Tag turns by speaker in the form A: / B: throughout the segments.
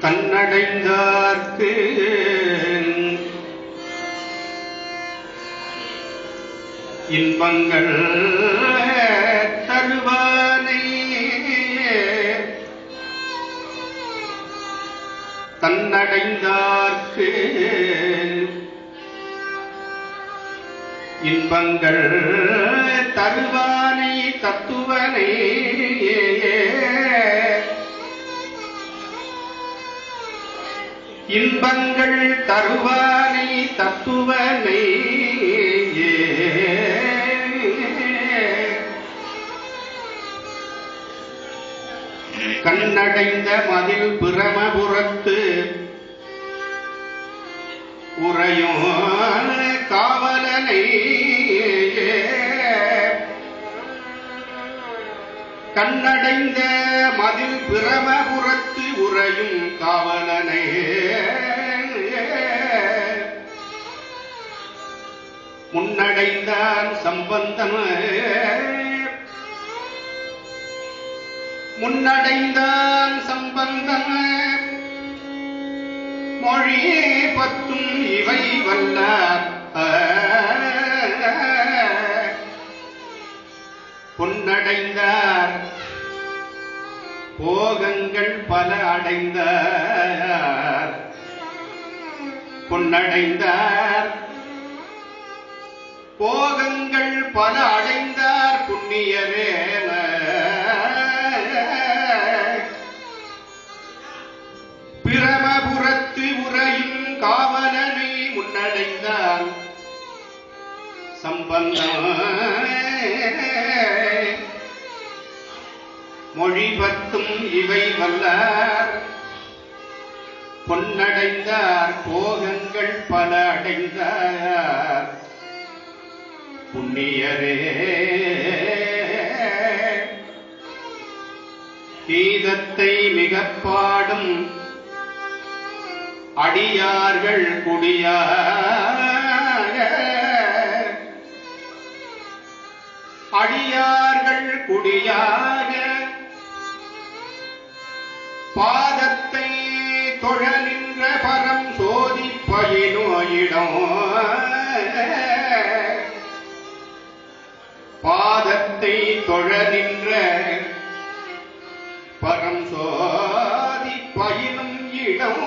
A: தன்னடைந்தார்க்கு இன்பங்கள் தருவானை. தன்னடைந்தார்க்கு இன்பங்கள் தருவானை தத்துவனை. இன்பங்கள் தருவானை தத்துவனை கண்ணடைந்த மதில் பிரமபுரத்து உறையும் காவலனை. கண்ணடைந்த மதில் பிரமபுரத்து உறையும் காவலனை முன்னடைந்தான் சம்பந்தம். முன்னடைந்தான் சம்பந்தம். மொழியே பத்தும் இவை வல்லார் பொன்னடைந்தார். போகங்கள் பல அடைந்தார். பொன்னடைந்தார். போகங்கள் பல அடைந்தார் புண்ணியவேல பிரமபுரத்து உறையும் காவலனை முன்னடைந்தார். சம்பந்தம். மொழி பத்தும் இவை வல்லார். பொன்னடைந்தார் போகங்கள் பல அடைந்தார். புண்ணியரே. கீதத்தை மிகப்பாடும் அடியார்கள் குடியாக அடியார்கள் குடியார். பாதத்தை நின்ற பரம் சோதி பயிலும் இடம்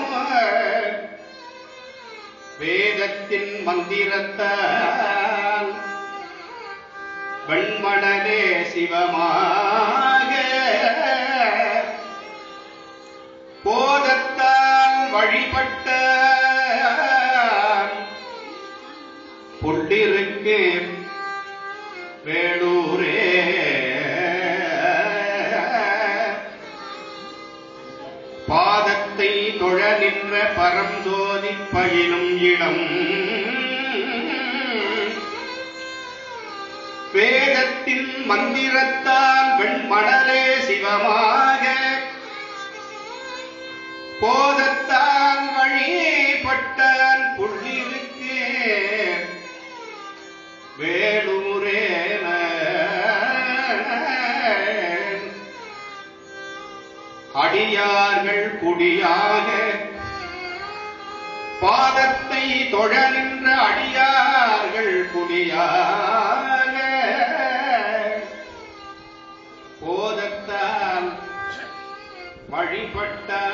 A: வேதத்தின் மந்திரத்தால் வெண்மணலே சிவமாக. போதத்தால் வழிபட்ட பரஞ்சோதி இடம் வேதத்தின் மந்திரத்தால் வெண்மணலே சிவமாக. போதத்தால் வழிபட்டான் புள்ளிருக்கு. வேலூரேன அடியார்கள் குடியாக பாதத்தை தொழ நின்ற அடியார்கள் குடியாக போதத்தால் வழிபட்டான்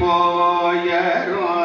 A: போயரும்